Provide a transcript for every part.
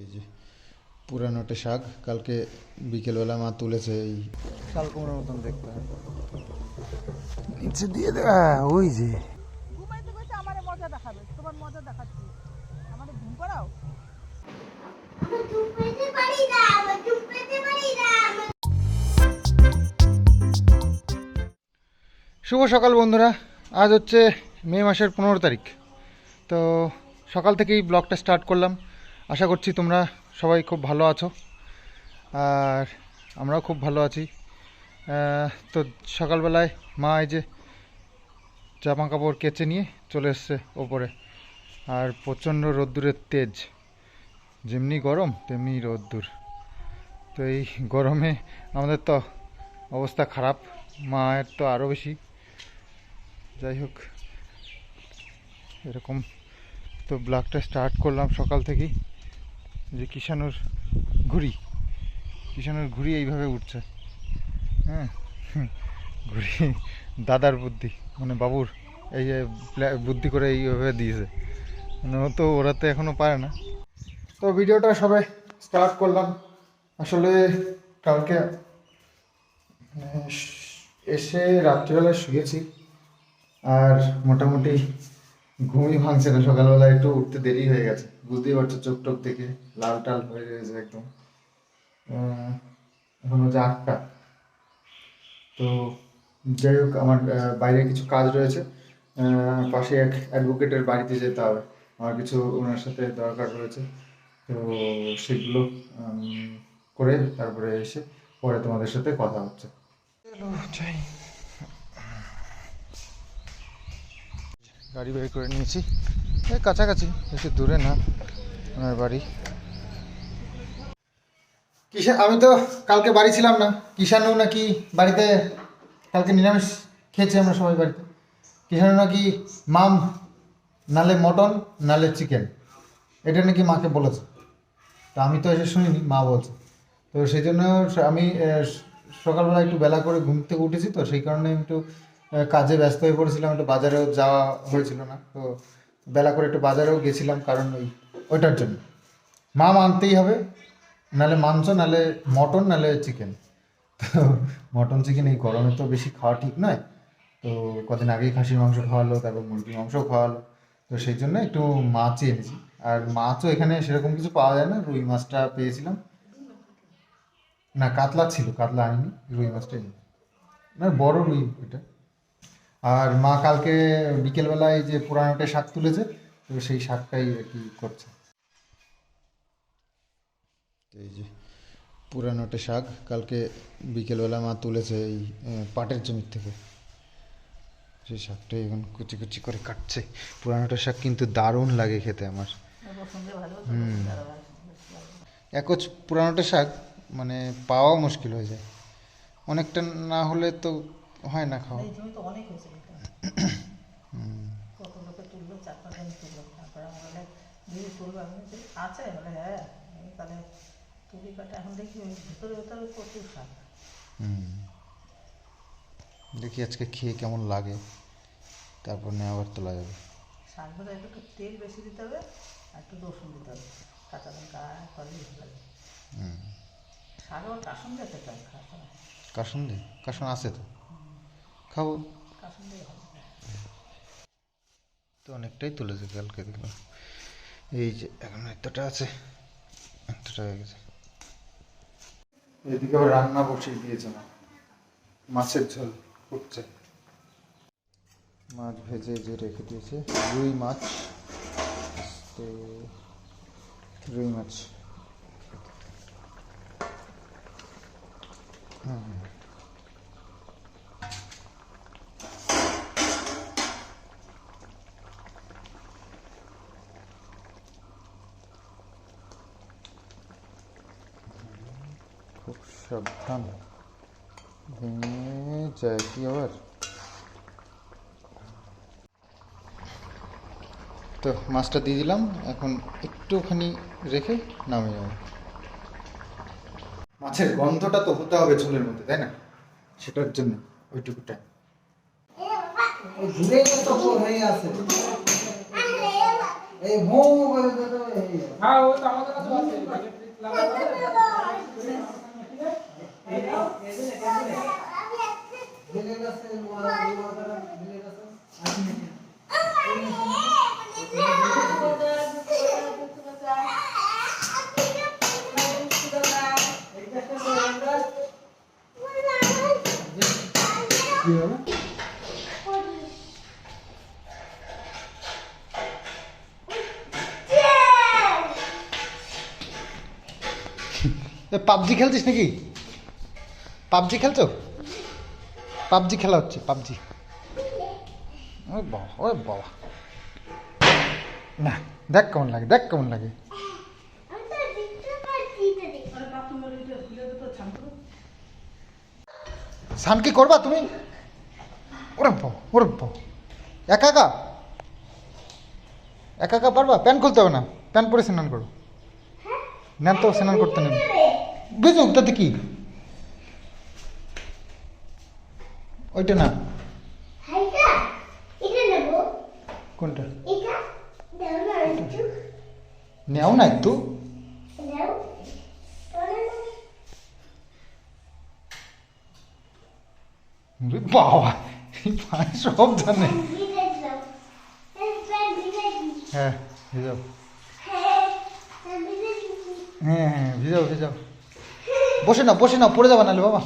এই যে পুরানোটে শাক কালকে বিকেলবেলা মা তুলেছে এই শাল কুমড়োর মতন দেখতে। নিচে দিয়ে দেওয়া ওই যে। ঘুমাইতে গেছে আমার মজা দেখাবে তোমার মজা দেখাচ্ছি। আমার ঘুম শুভ সকাল বন্ধুরা আজ হচ্ছে মে মাসের পনেরো তারিখ। তো সকাল থেকেই ব্লগটা স্টার্ট করলাম। আশা করছি তোমরা সবাই খুব ভালো আছো। আর আমরাও খুব ভালো আছি। তো সকালবেলায় মা এই যে জামা কাপড় কেচে নিয়ে চলে এসছে ওপরে। আর প্রচণ্ড রোদ্দুরের তেজ। যেমনি গরম, তেমনি রোদ্দুর। তো এই গরমে আমাদের তো অবস্থা খারাপ, মায়ের তো আরও বেশি। যাই হোক, এরকম তো ব্লগটা স্টার্ট করলাম সকাল থেকেই। যে কিষানুর ঘুড়ি। কিষানুর ঘুড়ি এইভাবে উঠছে। হ্যাঁ? ঘুড়ি দাদার বুদ্ধি মানে বাবুর, এই যে বুদ্ধি করে এইভাবে দিয়েছে। মানে ও তো ওরা তো এখনও পারে না। তো ভিডিওটা সবে স্টার্ট করলাম। আসলে কালকে মানে এসে রাত্রিবেলায় শুয়েছি। আর মোটামুটি ঘুমই ভাঙছে না। সকালবেলা একটু উঠতে দেরি হয়ে গেছে। বুঝতেই পারছ চোখ টোক দেখে লাল টাল হয়ে গেছে একদম। এখন হচ্ছে আটটা। তো যাই হোক, আমার বাইরে কিছু কাজ রয়েছে। পাশে এক অ্যাডভোকেটের বাড়িতে যেতে হবে। আমার কিছু ওনার সাথে দরকার রয়েছে। তো সেগুলো করে তারপরে এসে পরে তোমাদের সাথে কথা হচ্ছে। গাড়ি বের করে নিয়েছি। এই কাছাকাছি বেশি দূরে না আমার বাড়ি। কিষা আমি তো কালকে বাড়ি ছিলাম না। কিষানু নাকি বাড়িতে, কালকে নিরামিষ খেয়েছি আমরা সবাই বাড়িতে। কিষানু নাকি মাম, নালে মটন, নালে চিকেন। এটা নাকি মাকে বলেছে। তা আমি তো এসে শুনিনি, মা বলছে। তো সেই জন্য আমি সকালবেলা একটু বেলা করে ঘুম থেকে উঠেছি, তো সেই কারণে একটু কাজে ব্যস্ত হয়ে পড়েছিলাম, একটু বাজারেও যাওয়া হয়েছিল না, তো বেলা করে একটু বাজারেও গেছিলাম কারণ ওই, ওইটার জন্য। মা মানতেই হবে নালে মাংস নালে মটন নালে চিকেন তো মটন চিকেন এই গরমে তো বেশি খাওয়া ঠিক নয়। তো কদিন আগেই খাসির মাংস খাওয়ালো, তারপর মুরগির মাংসও খাওয়ালো, তো সেই জন্য একটু মাছই এনেছি। আর মাছও এখানে সেরকম কিছু পাওয়া যায় না, রুই মাছটা পেয়েছিলাম। না, কাতলা ছিল, কাতলা আনিনি, রুই মাছটা এনেছি। না, বড় রুই এটা। আর মা কালকে বিকেলবেলায় যে পুরানোটা শাক তুলেছে, তো সেই শাকটাই আর কি করছে। এই যে পুরানোটে শাক, কালকে বিকেলবেলা মা তুলেছে এই পাটের জমির থেকে। সেই শাকটাই এখন কুচি কুচি করে কাটছে। পুরানোটা শাক কিন্তু দারুণ লাগে খেতে আমার। হুম। একচ পুরানোটা শাক মানে পাওয়া মুশকিল হয়ে যায়। অনেকটা না হলে তো হয় না খাওয়া। তো অনেক হয়েছে। কত লোকে তুললো চার পাঁচ জন তুললো। তারপরে বলে দিদি তুলবো? আমি আছে। বলে হ্যাঁ। তাহলে তুলি কাটা এখন দেখি ওই ভিতরে ভিতরে প্রচুর শাক। হুম। দেখি আজকে খেয়ে কেমন লাগে। তারপর নিয়ে আবার তোলা যাবে। শাকগুলো একটু তেল বেশি দিতে হবে আর একটু রসুন দিতে হবে। কাঁচা লঙ্কা করলে ভালো লাগে শাক আবার কাসুন দিয়ে খেতে হবে কাসুন। কাসুন আছে তো? খাব। অনেকটাই তুলেছে কালকে দেখলাম। এই যে এখন এতটা আছে এতটা হয়ে গেছে। এদিকে আবার রান্না বসিয়ে দিয়েছে মা। মাছের ঝোল ফুটছে মাছ ভেজে যে রেখে দিয়েছে। রুই মাছ তো রুই মাছ। হুম খুব সাবধান ভেঙে যায় কি আবার? তো মাছটা দিয়ে দিলাম এখন একটুখানি রেখে নামিয়ে যাব মাছের গন্ধটা তো হতে হবে ঝোলের মধ্যে তাই না? সেটার জন্য ওইটুকু টাইম এই। পাবজি খেলছিস নাকি? পাবজি খেলছো? পাবজি খেলা হচ্ছে, পাবজি। ওই বাবা ওই বাবা। না, দেখ কেমন লাগে, দেখ কেমন লাগে। স্নান কি করবা তুমি? ওরে বাবা ওরে বাবা। একা একা? একা একা পারবা? প্যান্ট খুলতে হবে না প্যান্ট পরে স্নান করো। না তো, স্নান করতে নেই বুঝুক তাতে কি? ওইটা না। কোনটা? নেও না একটু। বাবা সব জানে। হ্যাঁ ভিজাও। হ্যাঁ হ্যাঁ ভিজাও ভিজাও। বসে না বসে না পড়ে যাবা নাহলে বাবা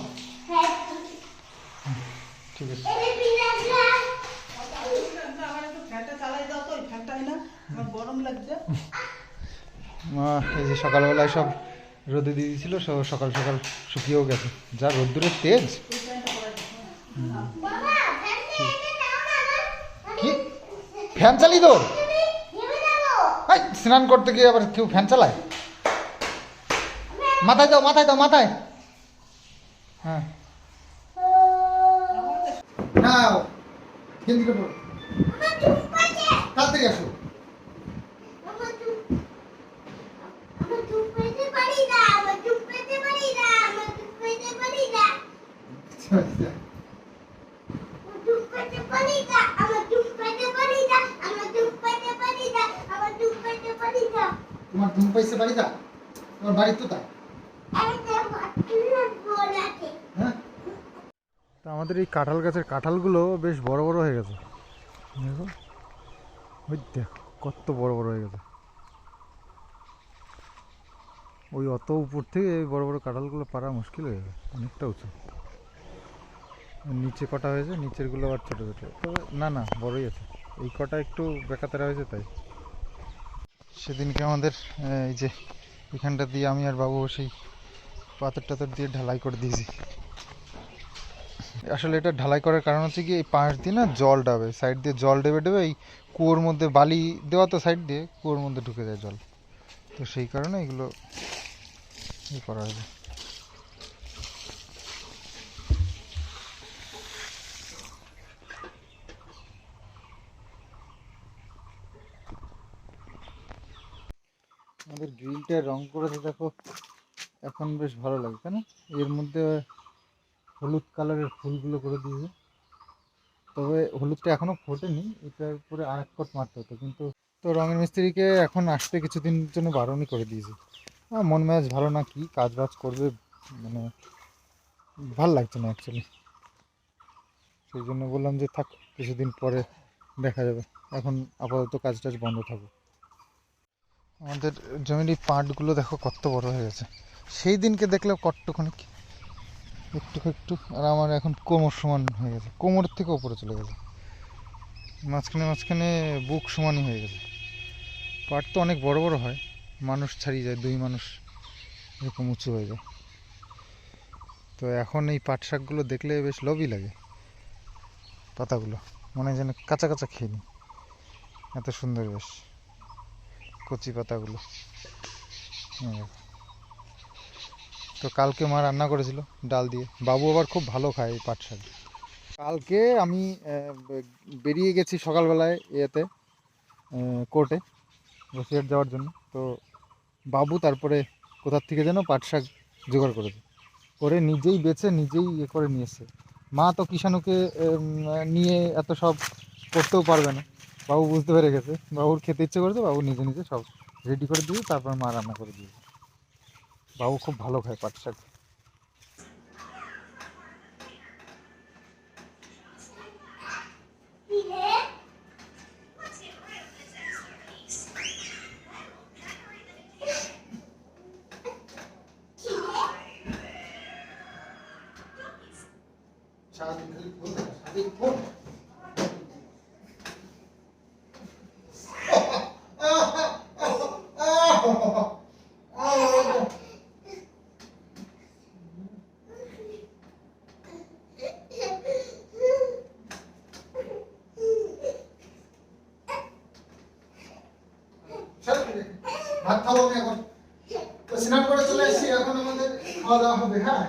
ঠিক আছে আমার একটু ফ্যানটা চালাই দাও তো ওই ফ্যানটা হয় না আমার গরম লাগছে মা, এই যে সকালবেলায় সব রোদে দিয়ে দিয়েছিল সব সকাল সকাল শুকিয়েও গেছে। যা রোদ্দুরের তেজ। কি? ফ্যান চালি তো স্নান করতে গিয়ে আবার কেউ ফ্যান চালায়? মাথায় দাও মাথায় দাও, মাথায়। হ্যাঁ। না কেন্দ্রে কাল থেকে আসো তোমার ধুম পাইছে বাড়িটা তোমার বাড়ি তো তা হ্যাঁ তা আমাদের এই কাঁঠাল গাছের কাঁঠালগুলো বেশ বড় বড় হয়ে গেছে। দেখো, ওই দেখো, কত বড় বড় হয়ে গেছে। ওই অত উপর থেকে এই বড় বড় কাঁঠালগুলো পারা মুশকিল হয়ে যাবে অনেকটা উঁচু। নিচে কটা হয়েছে, নিচেরগুলো আবার ছোটো ছোটো। তবে না না, বড়ই আছে। এই কটা একটু বেকাতারা হয়েছে, তাই। সেদিনকে আমাদের এই যে এখানটা দিয়ে আমি আর বাবু সেই পাথর টাথর দিয়ে ঢালাই করে দিয়েছি। আসলে এটা ঢালাই করার কারণ হচ্ছে কি, এই পাশ দিয়ে না জল ডাবে সাইড দিয়ে জল ডেবে ডেবে এই কুয়োর মধ্যে বালি দেওয়া তো সাইড দিয়ে কুয়োর মধ্যে ঢুকে যায় জল। তো সেই কারণে এগুলো ই করা হয়েছে আমাদের গ্রিলটা রং করেছে, দেখো। এখন বেশ ভালো লাগে তাই না? এর মধ্যে হলুদ কালারের ফুলগুলো করে দিয়েছে। তবে হলুদটা এখনও ফোটেনি এটার উপরে আর এক কোট মারতে হতো। কিন্তু তো রঙের মিস্ত্রিকে এখন আসতে কিছুদিনের জন্য বারণই করে দিয়েছে। আহ, মন মেজাজ ভালো না কি কাজ বাজ করবে মানে ভালো লাগছে না অ্যাকচুয়ালি সেই জন্য বললাম যে থাক কিছুদিন পরে দেখা যাবে। এখন আপাতত কাজ টাজ বন্ধ থাকুক। আমাদের জমির এই পাটগুলো দেখো কত বড় হয়ে গেছে। সেই দিনকে দেখলে কতটুখানি একটু একটু, আর আমার এখন কোমর সমান হয়ে গেছে। কোমরের থেকে ওপরে চলে গেছে। মাঝখানে মাঝখানে বুক সমানই হয়ে গেছে। পাট তো অনেক বড় বড় হয়। মানুষ ছাড়িয়ে যায়, দুই মানুষ এরকম উঁচু হয়ে যায়। তো এখন এই পাট শাকগুলো দেখলে বেশ লোভই লাগে। পাতাগুলো। মনে যেন কাঁচা কাঁচা খেয়ে নিই এত সুন্দর বেশ। কচি পাতাগুলো। তো কালকে মা রান্না করেছিল, ডাল দিয়ে। বাবু আবার খুব ভালো খায় এই পাট শাক। কালকে আমি বেরিয়ে গেছি সকালবেলায় ইয়েতে কোর্টে বসিরহাট যাওয়ার জন্য। তো বাবু তারপরে কোথার থেকে যেন পাট শাক জোগাড় করেছে করে নিজেই বেছে, নিজেই ইয়ে করে নিয়ে এসছে। মা তো কিষাণুকে নিয়ে এত সব করতেও পারবে না। বাবু বুঝতে পেরে গেছে। বাবুর খেতে ইচ্ছে করেছে, বাবু নিজে নিজে সব রেডি করে দিয়ে তারপর মা রান্না করে দিয়ে বাবু খুব ভালো খায় পাট শাক সারাদিন খালি ফোন দেখা, সারাদিন ফোন। চল, ভাত খাব আমি এখন তো স্নান করে চলে এসেছি এখন আমাদের খাওয়া দাওয়া হবে হ্যাঁ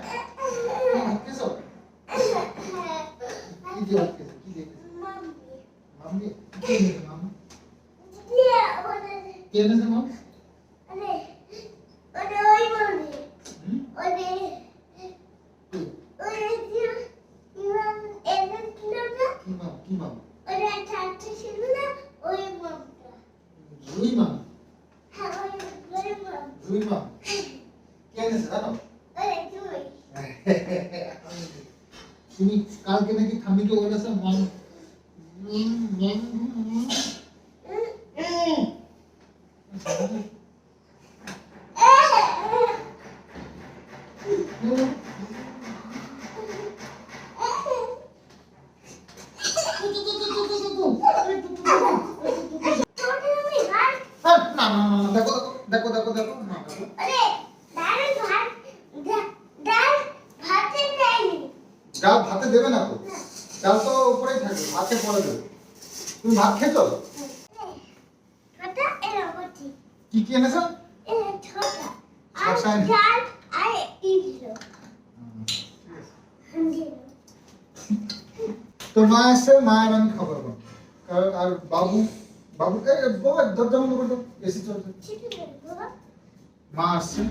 কিছু কি দিয়ে ভাত খেয়েছো? কি দিয়ে খেয়েছো? মাম্মি কি এনেছে মাম্মি কে এনেছে মাম হুম? কি মাম কি মাম রুই মাম রুই মাম কে এনেছে জানো তুমি কালকে নাকি ঠাম্মিকে বলেছ মন উম, মাম, উম, উম। উম। আহ, না না না না, দেখো দেখো দেখো দেখো দেখো না দেখো ডাল ভাতে দেবে না তো ডাল তো উপরেই থাকে ভাতে পরে দেবে তুমি ভাত খেয়েছো? কি কি এনেছো? তো মা এসছে মা আর আমি খাব আর- বাবু বাবু এ এ, বাবা দরজা বন্ধ করে দাও। এসি চলছে। মা আসছে।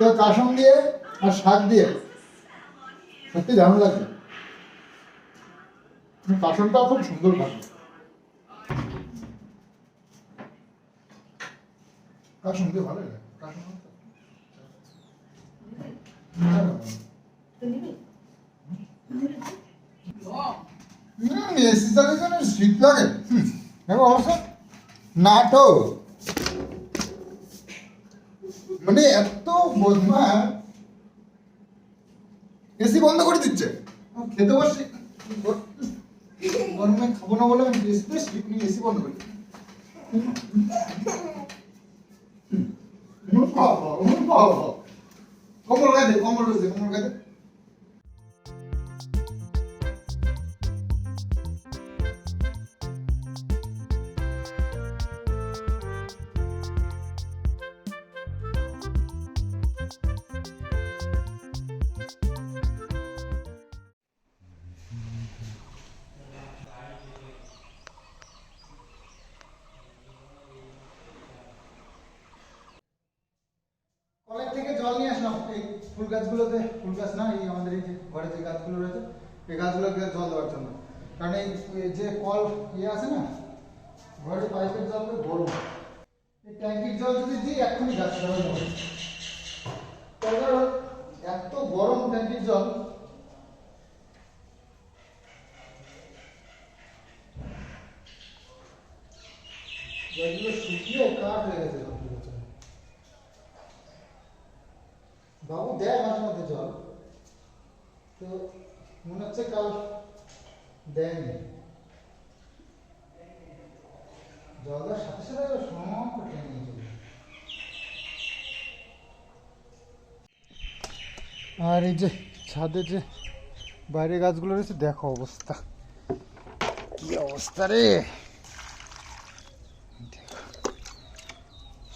তো কাসম দিয়ে আর শাক দিয়ে। সত্যি দারুণ লাগে কাসনটাও খুব সুন্দর কেন শীত লাগে। তো মানে এত বদমা এসি বন্ধ করে দিচ্ছে খেতে বসছি গরমে খাব না বলে আমি এসি স্লিপ নিয়ে এসি বন্ধ করে। কম্বল গায়ে দে কম্বল গায়ে দে গায়ে ফুল গাছগুলোতে, ফুল গাছ না, এই আমাদের এই যে ঘরে যে গাছগুলো রয়েছে, এই গাছগুলোকে জল দেওয়ার জন্য। কারণ এই এই যে কল ইয়ে আছে না, ঘরে পাইপের জল তো গরম। এই ট্যাঙ্কির জল যদি দিই, এক্ষুনি গাছ ধরে যাবে তারপর এত গরম ট্যাঙ্কির জল। জলগুলো শুকিয়ে কাঠ হয়ে গেছে। বাবু দেয় মাঝে মধ্যে জল। তো মনে হচ্ছে কাল দেয়নি। জল দেওয়ার সাথে সাথে আর এই যে ছাদে যে বাইরে গাছগুলো রয়েছে, দেখো অবস্থা। কি অবস্থা রে?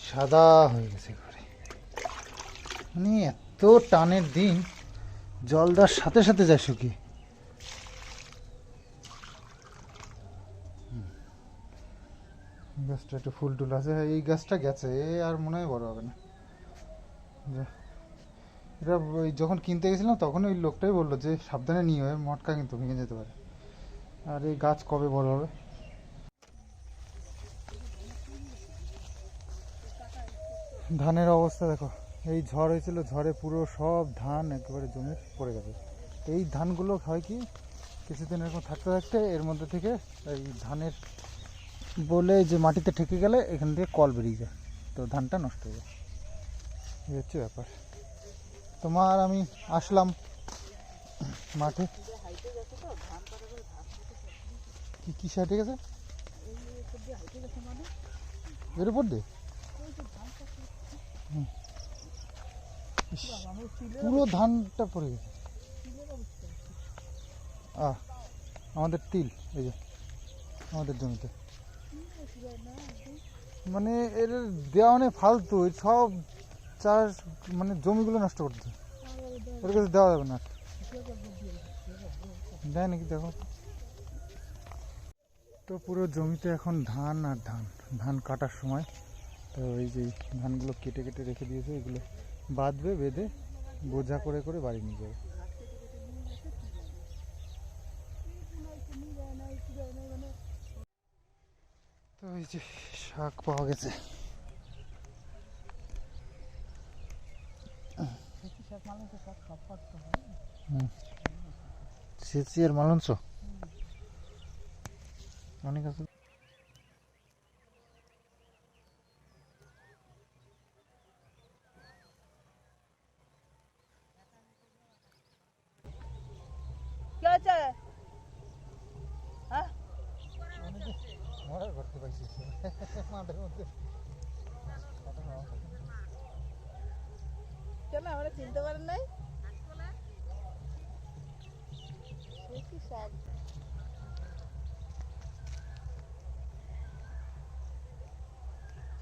সাদা হয়ে গেছে ঘরে। মানে টানের দিন জল দেওয়ার সাথে সাথে যায় শুকিয়ে গাছটা একটু ফুল টুল আছে, এই গাছটা গেছে, এ আর মনে হয় বড় হবে না। এটা ওই যখন কিনতে গেছিলাম তখন ওই লোকটাই বলল যে, সাবধানে নিয়ে হয় মটকা কিন্তু ভেঙে যেতে পারে। আর এই গাছ কবে বড় হবে? ধানের অবস্থা দেখো। এই ঝড় হয়েছিল, ঝড়ে পুরো সব ধান একেবারে জমে পড়ে গেছে। এই ধানগুলো হয় কি, কিছুদিন এরকম থাকতে থাকতে এর মধ্যে থেকে এই ধানের বলে যে মাটিতে ঠেকে গেলে এখান থেকে কল বেরিয়ে যায়, তো ধানটা নষ্ট হয়ে যায়। এই হচ্ছে ব্যাপার। তোমার আমি আসলাম মাঠে। কি কি সাইডে গেছে? এর উপর দিয়ে? হুম। পুরো ধানটা পড়ে গেছে। আহ আমাদের তিল এই যে আমাদের জমিতে। মানে এর দেওয়া মানে ফালতু এর সব চাষ মানে জমিগুলো নষ্ট করতে ওর কাছে দেওয়া যাবে না। দেয় নাকি দেখো? তো পুরো জমিতে এখন ধান আর ধান ধান কাটার সময়। তো এই যে ধানগুলো কেটে কেটে রেখে দিয়েছে এগুলো বাঁধবে, বেঁধে বোঝা করে করে বাড়ি নিয়ে যাবে। তো এই যে শাক পাওয়া গেছে। আর মালঞ্চ? অনেক আছে। কি হয়েছে হ্যাঁ? মরার করতে পারছি মাঠের মধ্যে কেন আমরা চিনতে পারেন নাই?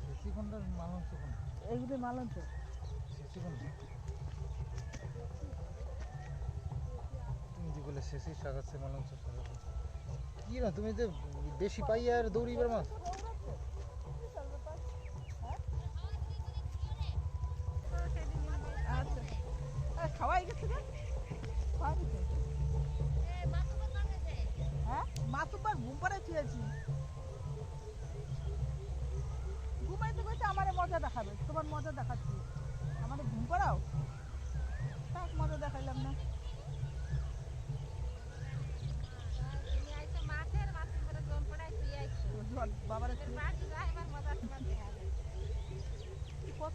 সেচি কোনটা মালঞ্চ কোনটা? এইগুলি কোনটা তুমি যে বলে শেষই সাজাচ্ছে মালঞ্চ কি না তুমি যে বেশি পাই আর দৌড়িবার মাছ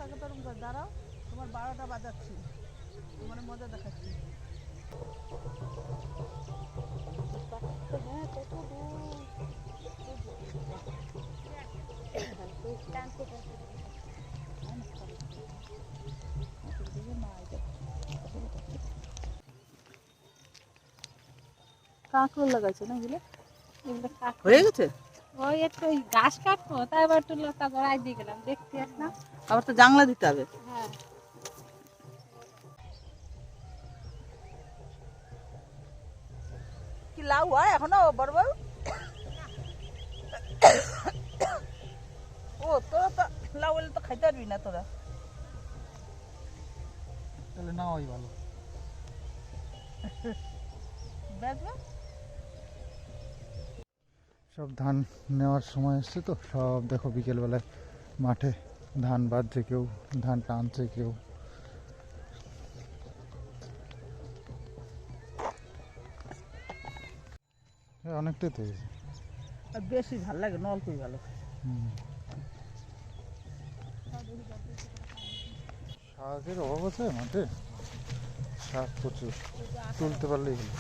কোথাকে তোর দাঁড়াও, তোমার বারোটা বাজাচ্ছি। তোমার মজা দেখাচ্ছি। কাঁকড়ো লাগাইছে না এগুলো? এগুলো হয়ে গেছে? ওই একটু ঘাস কাটবো তাই এবার একটু লতা গড়াই দিয়ে গেলাম দেখতে আসলাম। আবার তো জাংলা দিতে হবে। হ্যাঁ। কি লাউ হয় এখনও বড় বড় ও তোরা তো লাউ হলে তো খাইতে পারবি না তোরা। তাহলে না ওই ভালো। বেচবে সব ধান নেওয়ার সময় এসছে তো সব দেখো বিকেলবেলায় মাঠে ধান বাঁধছে কেউ ধান টানছে কেউ। অনেকটাই তো বেশি ভালো লাগে নলকুই ভালো। শাকের অভাব আছে মাঠে? শাক প্রচুর তুলতে পারলেই হলো।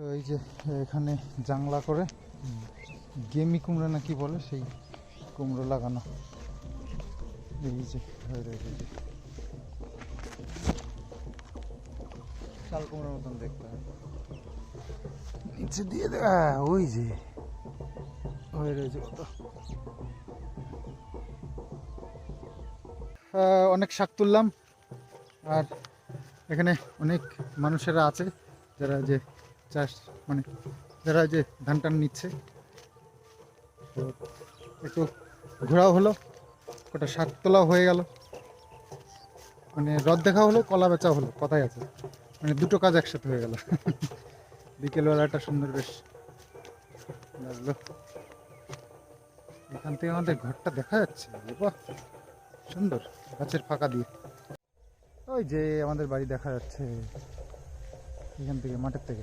তো এই যে এখানে জাংলা করে গেমি কুমড়ো না কি বলে সেই কুমড়ো লাগানো। এই যে হয়ে রয়েছে। চাল কুমড়োর মতন দেখতে হয়। নিচে দিয়ে দে আহ, ওই যে হয়ে রয়েছে কত। অনেক শাক তুললাম আর এখানে অনেক মানুষেরা আছে যারা যে চাষ মানে যারা যে ধান টান নিচ্ছে, তো একটু ঘোরাও হলো, কটা শাক তোলাও হয়ে গেল। মানে রদ দেখা হলো, কলা বেচা হলো, কথাই আছে। মানে দুটো কাজ একসাথে হয়ে গেল। বিকেলবেলাটা সুন্দর বেশ। লাগল এখান থেকে আমাদের ঘরটা দেখা যাচ্ছে। বাহ সুন্দর, গাছের ফাঁকা দিয়ে। ওই যে আমাদের বাড়ি দেখা যাচ্ছে, এখান থেকে, মাঠের থেকে।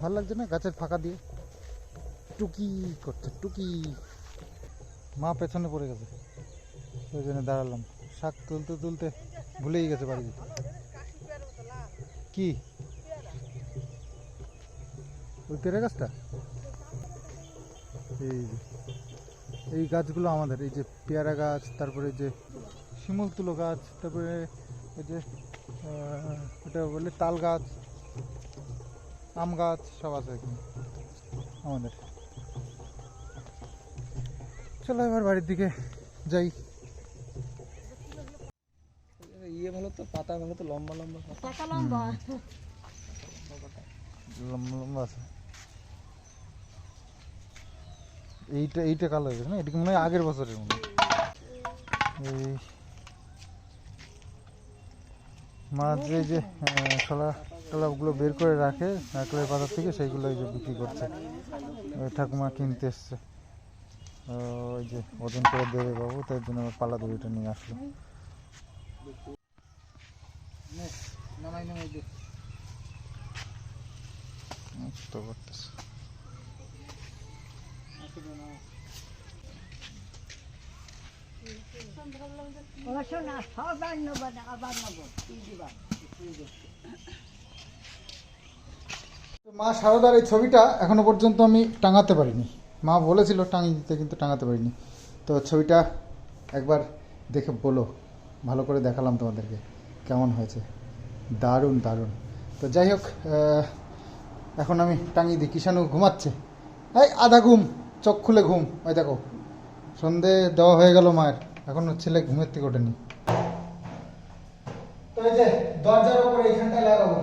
ভালো লাগছে না গাছের ফাঁকা দিয়ে? টুকি করছে, টুকি। মা পেছনে পড়ে গেছে। ওই জন্য দাঁড়ালাম। শাক তুলতে তুলতে ভুলেই গেছে বাড়ি যেতে। কি? ওই পেঁড়ে গাছটা? এই যে, এই গাছগুলো আমাদের, এই যে পেয়ারা গাছ, তারপরে যে শিমুল তুলো গাছ, তারপরে এই যে এটা বলে তাল গাছ আম গাছ সব আছে এখানে আমাদের। চলো এবার বাড়ির দিকে যাই। ইয়ে ভালো তো পাতা ভালো তো লম্বা লম্বা পাতা। লম্বা। লম্বা লম্বা আছে। এইটা এইটা কালো হয়ে গেছে না? এটা মনে হয় আগের বছরের মনে হয়। এই। মাছ এই যে আহ, শলা বের করে রাখে, নারকেলের পাতা থেকে সেইগুলো এই যে বিক্রি করছে। ঠাকুমা কিনতে এসছে। ওই যে ওজন করে দেবে বাবু, তাই জন্য আমার পালা দড়িটা নিয়ে আসলো। নামাই নামাই দে তো করতেছে মা সারদার এই ছবিটা এখনও পর্যন্ত আমি টাঙাতে পারিনি। মা বলেছিল টাঙিয়ে দিতে, কিন্তু টাঙাতে পারিনি। তো ছবিটা একবার দেখে বলো, ভালো করে দেখালাম তোমাদেরকে, কেমন হয়েছে। দারুণ দারুণ। তো যাই হোক এখন আমি টাঙিয়ে দিই। কিষাণু ঘুমাচ্ছে। এই আধা ঘুম, চোখ খুলে ঘুম। ওই দেখো, সন্ধে দেওয়া হয়ে গেল মায়ের। এখনও ছেলে ঘুমের থেকে ওঠেনি। তো এই যে দরজার উপরে এইখানটায় লাগাবো।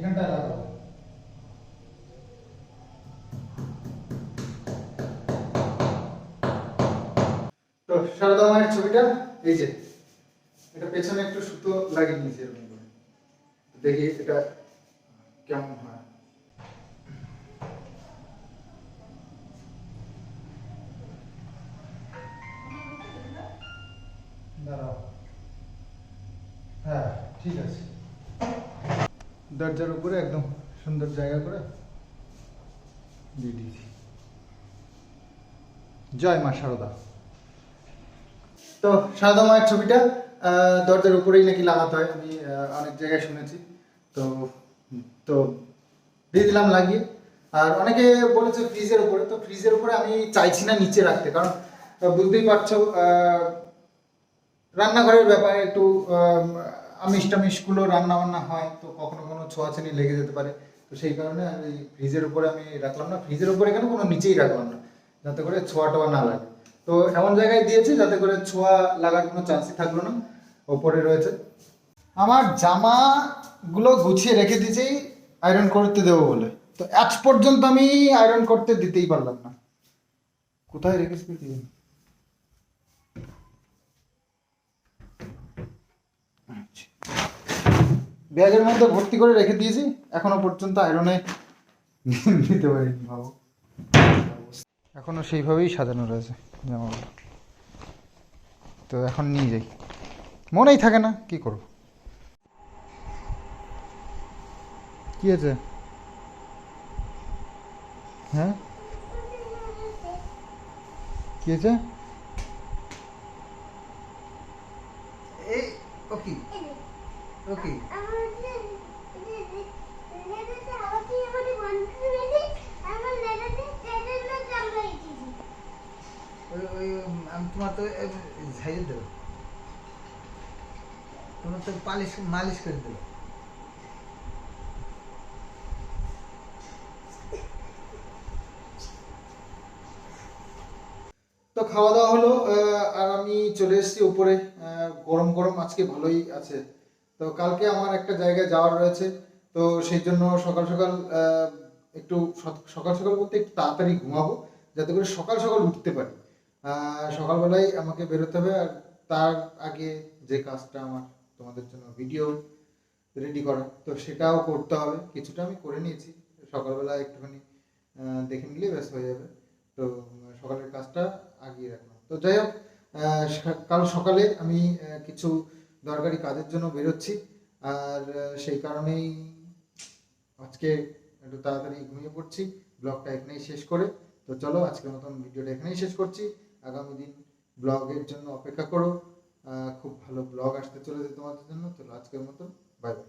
লাগাবো তো সারদা মায়ের ছবিটা, এই যে, এটা পেছনে একটু সুতো লাগিয়ে নিয়েছি এরকম করে। দেখি এটা কেমন হয়। দাঁড়াও। হ্যাঁ ঠিক আছে। দরজার উপরে একদম সুন্দর জায়গা করে দিয়ে দিয়েছি। জয় মা সারদা। তো সারদা মায়ের ছবিটা দরজার উপরেই নাকি লাগাতে হয়, আমি অনেক জায়গায় শুনেছি। তো তো দিয়ে দিলাম লাগিয়ে। আর অনেকে বলেছে ফ্রিজের উপরে, তো ফ্রিজের উপরে আমি চাইছি না নিচে রাখতে, কারণ বুঝতেই পারছ রান্নাঘরের ব্যাপারে একটু আমিষ টামিষগুলো রান্না বান্না হয়, তো কখনো কোনো ছোঁয়াছানি লেগে যেতে পারে। তো সেই কারণে আমি ফ্রিজের উপরে আমি রাখলাম না। ফ্রিজের উপরে কেন? কোনো নিচেই রাখলাম না, যাতে করে ছোঁয়া টোয়া না লাগে। তো এমন জায়গায় দিয়েছি যাতে করে ছোঁয়া লাগার কোনো চান্সই থাকল না, ওপরে রয়েছে। আমার জামাগুলো গুছিয়ে রেখে দিয়েছি আয়রন করতে দেবো বলে। তো আজ পর্যন্ত আমি আয়রন করতে দিতেই পারলাম না। কোথায় রেখেছি কি জানি? আচ্ছা। ব্যাগের মধ্যে ভর্তি করে রেখে দিয়েছি। এখনও পর্যন্ত আয়রনে দিতে পারিনি ভাবো এখনও সেইভাবেই সাজানো রয়েছে জামাগুলো তো এখন নিয়ে যাই। মনেই থাকে না, কি করব? কি আছে? হ্যাঁ? কি আছে এই ওকে ওকে আমার যে লেদাতে আমাকে আমাকে বন্ধু বেশি আমার লেদাতে লেদাতে চামড়াইছি ওই ওই তোমার তো তোমার তো পালিশ, মালিশ করে তো খাওয়া দাওয়া হলো আর আমি চলে এসেছি উপরে। গরম গরম, আজকে ভালোই আছে। তো কালকে আমার একটা জায়গায় যাওয়ার রয়েছে। তো সেই জন্য সকাল সকাল একটু সকাল সকাল বলতে একটু তাড়াতাড়ি ঘুমাবো, যাতে করে সকাল সকাল উঠতে পারি। সকালবেলায় আমাকে বেরোতে হবে আর তার আগে যে কাজটা আমার তোমাদের জন্য ভিডিও রেডি করা, তো সেটাও করতে হবে। কিছুটা আমি করে নিয়েছি। সকালবেলা একটুখানি দেখে নিলে ব্যাস হয়ে যাবে। তো সকালের কাজটা আগিয়ে রাখলাম। তো যাই হোক কাল সকালে আমি কিছু দরকারি কাজের জন্য বেরোচ্ছি। আর সেই কারণেই আজকে একটু তাড়াতাড়ি ঘুমিয়ে পড়ছি। ব্লগটা এখানেই শেষ করে। তো চলো, আজকের মতন ভিডিওটা এখানেই শেষ করছি। আগামী দিন ব্লগের জন্য অপেক্ষা করো। খুব ভালো ব্লগ আসতে চলেছে তোমাদের জন্য। চলো, আজকের মতন বাই বাই